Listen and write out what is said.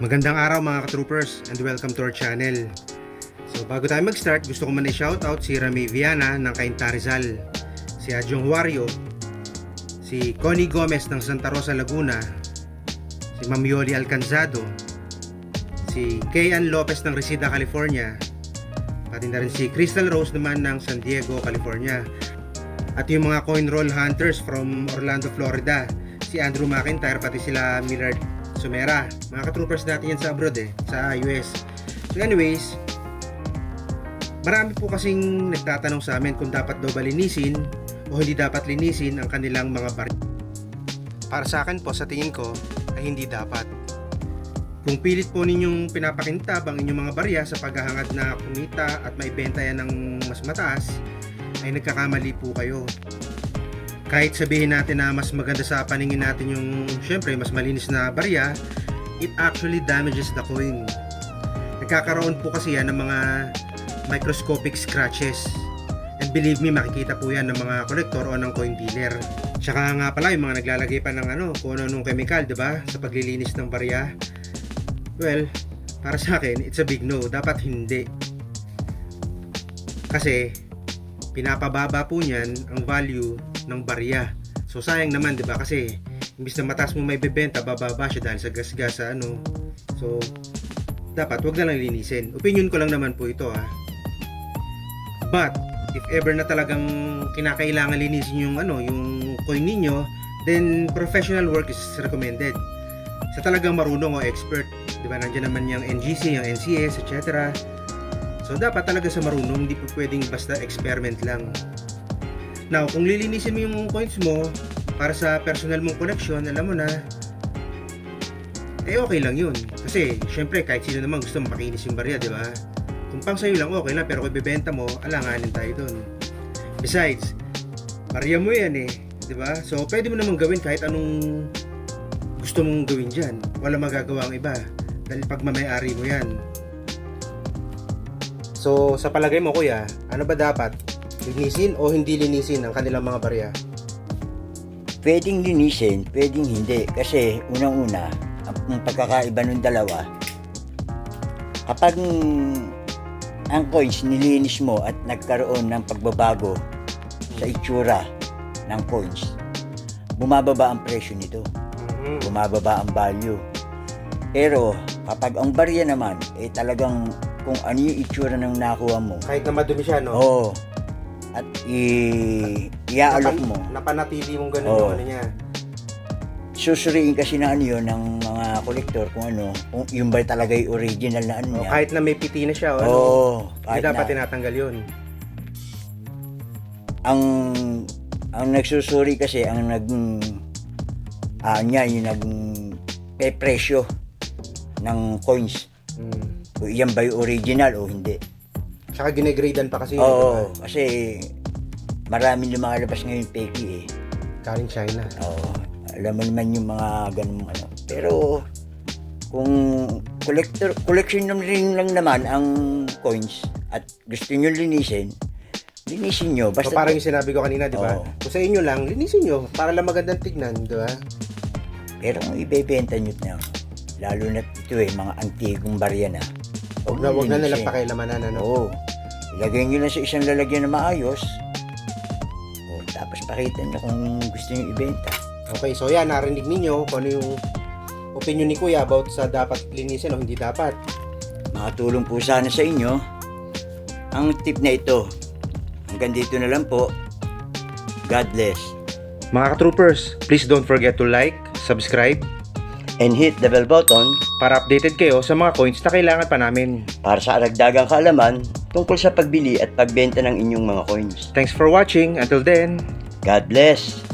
Magandang araw mga ka-troopers and welcome to our channel. So bago tayo mag-start, gusto ko man i-shoutout si Rami Viana ng Cainta Rizal, si Adjong Wario, si Connie Gomez ng Santa Rosa Laguna, si Ma'am Yoli Alcanzado, si Kayan Lopez ng Reseda, California, pati na rin si Crystal Rose naman ng San Diego, California. At yung mga coin roll hunters from Orlando, Florida, si Andrew McIntyre pati sila Millard Sumera. Mga ka-troopers natin yan sa abroad eh, sa US. So anyways, marami po kasing nagtatanong sa amin kung dapat daw ba linisin o hindi dapat linisin ang kanilang mga bar. Para sa akin po, sa tingin ko, ay hindi dapat. Kung pilit po ninyong pinapakintab ang inyong mga barya sa paghahangad na kumita at maibenta yan ng mas mataas, ay nagkakamali po kayo. Kahit sabihin natin na mas maganda sa paningin natin yung, syempre, mas malinis na barya, it actually damages the coin. Nagkakaroon po kasi yan ng mga microscopic scratches. And believe me, makikita po yan ng mga collector o ng coin dealer. Tsaka nga pala, yung mga naglalagay pa ng ano, kung ano nung chemical, ba? Sa paglilinis ng barya. Well, para sa akin, it's a big no. Dapat hindi. Kasi, pinapababa po niyan ang value ng barya. So sayang naman 'di ba kasi imbis na mataas mo may bebenta bababa siya dahil sa gas-gas sa ano. So dapat wag na lang linisin. Opinion ko lang naman po ito ha. But if ever na talagang kinakailangan linisin yung ano, yung coin ninyo, then professional work is recommended. Sa talagang marunong o expert, 'di ba? Nandiyan naman yung NGC, yung NCS, etc. So dapat talaga sa marunong, hindi po pwedeng basta experiment lang. Now, kung lilinisin mo yung coins mo para sa personal mong collection, alam mo na, eh okay lang yun. Kasi, syempre, kahit sino naman gusto makinis yung barya, di ba? Kung pang sa'yo lang, okay lang. Pero kung ibebenta mo, alanganin tayo dun. Besides, barya mo yan eh. Di ba? So, pwede mo naman gawin kahit anong gusto mong gawin dyan. Wala magagawa ang iba. Dahil pagmamayari mo yan. So, sa palagay mo, kuya, ano ba dapat? Linisin o hindi linisin ang kanilang mga barya? Pwedeng linisin, pwedeng hindi. Kasi unang-una, ang, ang pagkakaiba ng dalawa, kapag ang coins nilinis mo at nagkaroon ng pagbabago sa itsura ng coins, bumababa ang presyo nito. Mhm. Bumababa ang value. Pero kapag ang barya naman, eh talagang kung ano yung itsura ng nakuha mo, Kahit na madumi siya, no? oo, at i- iaalok mo, Napanatili mong ganun Oo. yung ano niya. susuriin kasi na ano yun ng mga kolektor kung ano, kung yung ba talaga yung original na ano O, niya. kahit na may piti na siya, o ano, Oo, hindi kahit dapat na. tinatanggal yun. Ang, ang nagsusuri kasi, ang nag, ah, niya, yung nag, pe presyo ng coins. Mm. Kung yan ba yung original o hindi. Tsaka ginegradean pa kasi. Oo, diba? kasi maraming lumalabas ngayon peki eh. Galing China. Oo, alam mo naman yung mga ganun ano. Pero kung collector collection naman rin lang naman ang coins at gusto niyo linisin, linisin niyo So, basta parang yung sinabi ko kanina, di ba? Oo. Kung sa inyo lang, linisin nyo para lang magandang tignan, di ba? pero kung ibebenta niyo na lalo na ito eh mga antigong barya na. Huwag na, huwag na nilang pakialamanan, ano? Oo. Ilagay niyo lang sa isang lalagyan na maayos. O, tapos pakita niyo kung gusto niyo ibenta. Okay, so yan, narinig ninyo kung ano yung opinion ni Kuya about sa dapat linisin o hindi dapat. Makatulong po sana sa inyo ang tip na ito. Hanggang dito na lang po. God bless. Mga ka-troopers, please don't forget to like, subscribe, And hit the bell button para updated kayo sa mga coins na kailangan pa namin. para sa aragdagang kaalaman tungkol sa pagbili at pagbenta ng inyong mga coins. Thanks for watching. Until then, God bless!